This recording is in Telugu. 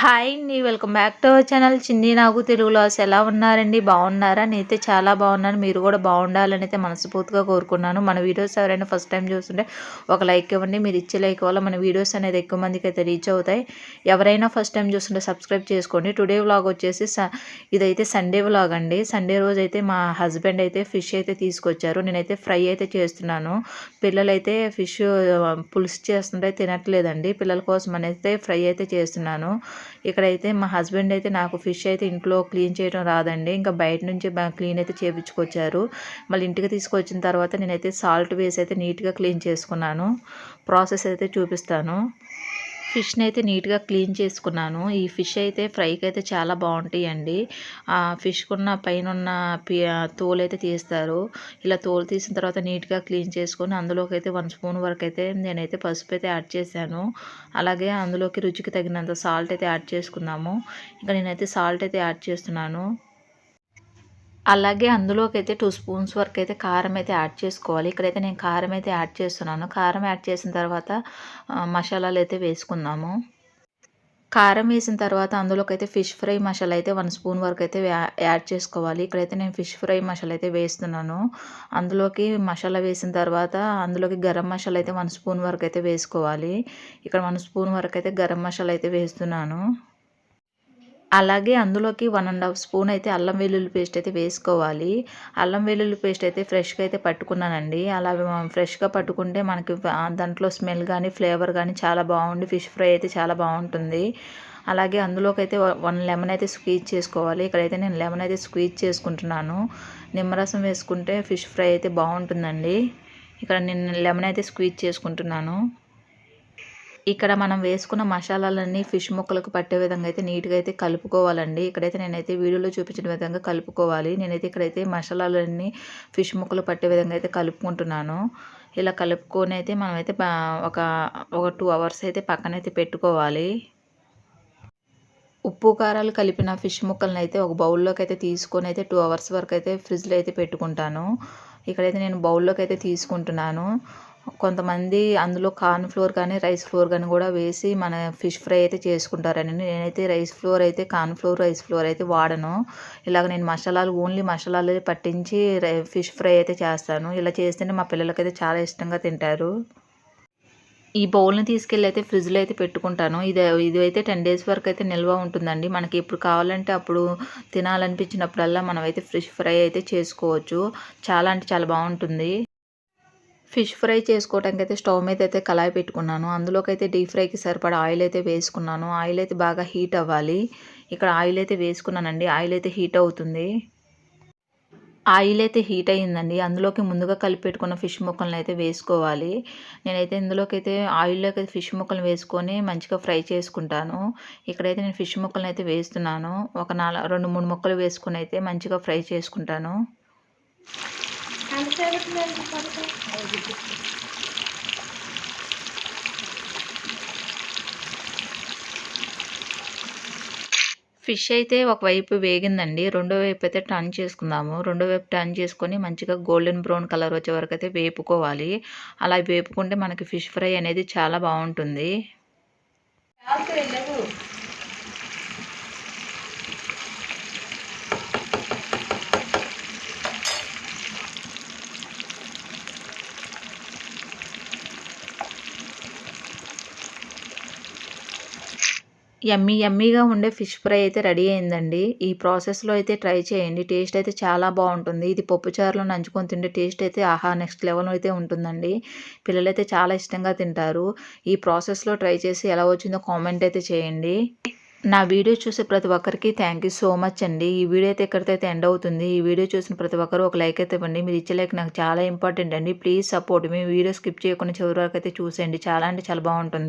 హాయ్ అండి welcome back to our channel Chinni నాకు తెలుగులో అసలు ఎలా ఉన్నారండి? బాగున్నారా? నేనైతే చాలా బాగున్నాను. మీరు కూడా బాగుండాలని అయితే మనస్ఫూర్తిగా కోరుకున్నాను. మన వీడియోస్ ఎవరైనా ఫస్ట్ టైం చూస్తుంటే ఒక లైక్ ఇవ్వండి. మీరు ఇచ్చే లైక్ వల్ల మన వీడియోస్ అనేది ఎక్కువ మందికి అయితే రీచ్ అవుతాయి. ఎవరైనా ఫస్ట్ టైం చూస్తుంటే సబ్స్క్రైబ్ చేసుకోండి. టుడే వ్లాగ్ వచ్చేసి ఇదైతే సండే వ్లాగ్ అండి. సండే రోజు అయితే మా హస్బెండ్ అయితే ఫిష్ అయితే తీసుకొచ్చారు. నేనైతే ఫ్రై అయితే చేస్తున్నాను. పిల్లలైతే ఫిష్ పులుసు చేస్తుంటే తినట్లేదండి. పిల్లల కోసం అయితే ఫ్రై అయితే చేస్తున్నాను. ఇక్కడైతే మా హస్బెండ్ అయితే నాకు ఫిష్ అయితే ఇంట్లో క్లీన్ చేయడం రాదండి. ఇంకా బయట నుంచి క్లీన్ అయితే చేయించుకొచ్చారు మళ్ళీ ఇంటికి తీసుకొచ్చిన తర్వాత నేనైతే సాల్ట్ వేసి అయితే నీట్గా క్లీన్ చేసుకున్నాను. ప్రాసెస్ అయితే చూపిస్తాను. ఫిష్ని అయితే నీట్గా క్లీన్ చేసుకున్నాను. ఈ ఫిష్ అయితే ఫ్రైకి అయితే చాలా బాగుంటాయండి. ఆ ఫిష్కున్న పైన ఉన్న తోలు అయితే తీస్తారు. ఇలా తోలు తీసిన తర్వాత నీట్గా క్లీన్ చేసుకొని అందులోకి అయితే వన్ స్పూన్ వరకు అయితే నేనైతే పసుపు అయితే యాడ్ చేశాను. అలాగే అందులోకి రుచికి తగినంత సాల్ట్ అయితే యాడ్ చేసుకున్నాము ఇంకా నేనైతే సాల్ట్ అయితే యాడ్ చేస్తున్నాను. అలాగే అందులోకి అయితే టూ స్పూన్స్ వరకు అయితే కారం అయితే యాడ్ చేసుకోవాలి. ఇక్కడైతే నేను కారం అయితే యాడ్ చేస్తున్నాను. కారం యాడ్ చేసిన తర్వాత మసాలాలు అయితే వేసుకుందాము. కారం వేసిన తర్వాత అందులోకి అయితే ఫిష్ ఫ్రై మసాలా అయితే వన్ స్పూన్ వరకు అయితే యాడ్ చేసుకోవాలి. ఇక్కడైతే నేను ఫిష్ ఫ్రై మసాలా అయితే వేస్తున్నాను. అందులోకి మసాలా వేసిన తర్వాత అందులోకి గరం మసాలా అయితే వన్ స్పూన్ వరకు అయితే వేసుకోవాలి. ఇక్కడ వన్ స్పూన్ వరకు అయితే గరం మసాలా అయితే వేస్తున్నాను. అలాగే అందులోకి వన్ అండ్ హాఫ్ స్పూన్ అయితే అల్లం వెల్లుల్లి పేస్ట్ అయితే వేసుకోవాలి. అల్లం వెల్లుల్లి పేస్ట్ అయితే ఫ్రెష్గా అయితే పట్టుకున్నానండి. అలా ఫ్రెష్గా పట్టుకుంటే మనకి దాంట్లో స్మెల్ కానీ ఫ్లేవర్ కానీ చాలా బాగుంది ఫిష్ ఫ్రై అయితే చాలా బాగుంటుంది. అలాగే అందులోకి అయితే వన్ లెమన్ అయితే స్క్వీజ్ చేసుకోవాలి. ఇక్కడైతే నేను లెమన్ అయితే స్క్వీజ్ చేసుకుంటున్నాను. నిమ్మరసం వేసుకుంటే ఫిష్ ఫ్రై అయితే బాగుంటుందండి. ఇక్కడ నేను లెమన్ అయితే స్క్వీజ్ చేసుకుంటున్నాను. ఇక్కడ మనం వేసుకున్న మసాలాలన్నీ ఫిష్ ముక్కలకు పట్టే విధంగా అయితే నీట్గా అయితే కలుపుకోవాలండి. ఇక్కడైతే నేనైతే వీడియోలో చూపించిన విధంగా కలుపుకోవాలి. నేనైతే ఇక్కడైతే మసాలాలన్నీ ఫిష్ ముక్కలు పట్టే విధంగా అయితే కలుపుకుంటున్నాను. ఇలా కలుపుకొని అయితే మనమైతే ఒక ఒక టూ అవర్స్ అయితే పక్కనైతే పెట్టుకోవాలి. ఉప్పు కారాలు కలిపిన ఫిష్ ముక్కలను అయితే ఒక బౌల్లోకి అయితే తీసుకొని అయితే టూ అవర్స్ వరకు అయితే ఫ్రిడ్జ్లో అయితే పెట్టుకుంటాను. ఇక్కడైతే నేను బౌల్లోకి అయితే తీసుకుంటున్నాను. కొంతమంది అందులో కార్న్ ఫ్లోర్ కానీ రైస్ ఫ్లోర్ కానీ కూడా వేసి మన ఫిష్ ఫ్రై అయితే చేసుకుంటారండి. నేనైతే రైస్ ఫ్లోర్ అయితే కార్న్ ఫ్లోర్ రైస్ ఫ్లోర్ అయితే వాడను. ఇలాగ నేను మసాలాలు ఓన్లీ మసాలాలు పట్టించి ఫిష్ ఫ్రై అయితే చేస్తాను. ఇలా చేస్తేనే మా పిల్లలకైతే చాలా ఇష్టంగా తింటారు. ఈ బౌల్ని తీసుకెళ్ళి అయితే ఫ్రిడ్జ్లో అయితే పెట్టుకుంటాను. ఇది ఇది అయితే టెన్ డేస్ వరకు అయితే నిల్వ ఉంటుందండి. మనకి ఎప్పుడు కావాలంటే అప్పుడు తినాలనిపించినప్పుడల్లా మనం అయితే ఫిష్ ఫ్రై అయితే చేసుకోవచ్చు. చాలా అంటే చాలా బాగుంటుంది. ఫిష్ ఫ్రై చేసుకోవడానికి అయితే స్టవ్ మీద అయితే కళాయి పెట్టుకున్నాను. అందులోకి అయితే డీప్ ఫ్రైకి సరిపడా ఆయిల్ అయితే వేసుకున్నాను. ఆయిల్ అయితే బాగా హీట్ అవ్వాలి. ఇక్కడ ఆయిల్ అయితే వేసుకున్నానండి. ఆయిల్ అయితే హీట్ అవుతుంది. ఆయిల్ అయితే హీట్ అయ్యిందండి. అందులోకి ముందుగా కలిపి పెట్టుకున్న ఫిష్ ముక్కలను అయితే వేసుకోవాలి. నేనైతే ఇందులోకి అయితే ఆయిల్లోకి అయితే ఫిష్ ముక్కలు వేసుకొని మంచిగా ఫ్రై చేసుకుంటాను. ఇక్కడైతే నేను ఫిష్ ముక్కలను అయితే వేస్తున్నాను. ఒక నాలుగు రెండు మూడు ముక్కలు వేసుకొని అయితే మంచిగా ఫ్రై చేసుకుంటాను. ఫిష్ అయితే ఒకవైపు వేగిందండి రెండో వైపు అయితే టర్న్ చేసుకుందాము. రెండో వైపు టర్న్ చేసుకొని మంచిగా గోల్డెన్ బ్రౌన్ కలర్ వచ్చే వరకు అయితే వేపుకోవాలి. అలా వేపుకుంటే మనకి ఫిష్ ఫ్రై అనేది చాలా బాగుంటుంది. యమ్మీ యమ్మీగా ఉండే ఫిష్ ఫ్రై అయితే రెడీ అయిందండి. ఈ ప్రాసెస్లో అయితే ట్రై చేయండి. టేస్ట్ అయితే చాలా బాగుంటుంది. ఇది పప్పుచారులో నంచుకొని తింటే టేస్ట్ అయితే ఆహా నెక్స్ట్ లెవెల్ అయితే ఉంటుందండి. పిల్లలైతే చాలా ఇష్టంగా తింటారు. ఈ ప్రాసెస్లో ట్రై చేసి ఎలా వచ్చిందో కామెంట్ అయితే చేయండి. నా వీడియో చూసే ప్రతి ఒక్కరికి థ్యాంక్ యూ సో మచ్ అండి. ఈ వీడియో అయితే ఎక్కడికైతే ఎండ్ అవుతుంది. ఈ వీడియో చూసిన ప్రతి ఒక్కరు ఒక లైక్ అయితే ఇవ్వండి. మీరు ఇచ్చే లైక్ నాకు చాలా ఇంపార్టెంట్ అండి. ప్లీజ్ సపోర్ట్ మీ వీడియో స్కిప్ చేయకుండా చివరి వరకు అయితే చూసేయండి. చాలా అంటే చాలా బాగుంటుంది.